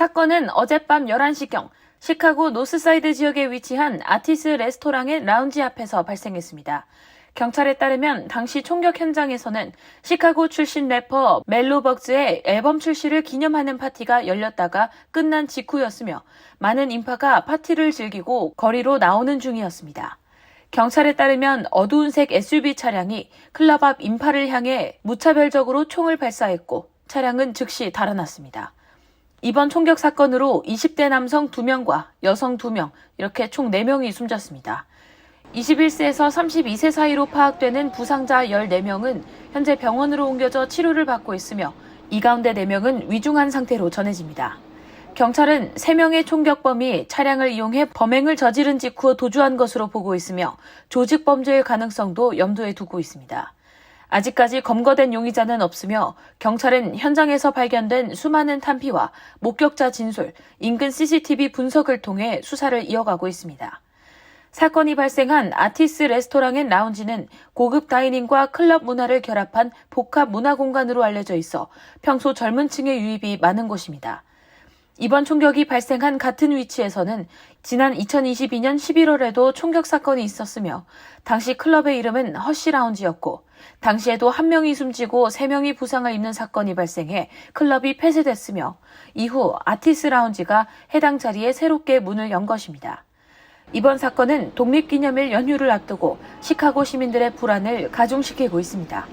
사건은 어젯밤 11시경 시카고 노스사이드 지역에 위치한 아티스 레스토랑의 라운지 앞에서 발생했습니다. 경찰에 따르면 당시 총격 현장에서는 시카고 출신 래퍼 멜로 벅즈의 앨범 출시를 기념하는 파티가 열렸다가 끝난 직후였으며 많은 인파가 파티를 즐기고 거리로 나오는 중이었습니다. 경찰에 따르면 어두운 색 SUV 차량이 클럽 앞 인파를 향해 무차별적으로 총을 발사했고 차량은 즉시 달아났습니다. 이번 총격 사건으로 20대 남성 2명과 여성 2명, 이렇게 총 4명이 숨졌습니다. 21세에서 32세 사이로 파악되는 부상자 14명은 현재 병원으로 옮겨져 치료를 받고 있으며 이 가운데 4명은 위중한 상태로 전해집니다. 경찰은 3명의 총격범이 차량을 이용해 범행을 저지른 직후 도주한 것으로 보고 있으며 조직 범죄의 가능성도 염두에 두고 있습니다. 아직까지 검거된 용의자는 없으며 경찰은 현장에서 발견된 수많은 탄피와 목격자 진술, 인근 CCTV 분석을 통해 수사를 이어가고 있습니다. 사건이 발생한 아티스 레스토랑 앤 라운지는 고급 다이닝과 클럽 문화를 결합한 복합 문화 공간으로 알려져 있어 평소 젊은 층의 유입이 많은 곳입니다. 이번 총격이 발생한 같은 위치에서는 지난 2022년 11월에도 총격 사건이 있었으며 당시 클럽의 이름은 허쉬 라운지였고 당시에도 한 명이 숨지고 세 명이 부상을 입는 사건이 발생해 클럽이 폐쇄됐으며 이후 아티스 라운지가 해당 자리에 새롭게 문을 연 것입니다. 이번 사건은 독립기념일 연휴를 앞두고 시카고 시민들의 불안을 가중시키고 있습니다.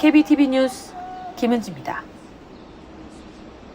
KBTV 뉴스 김은지입니다.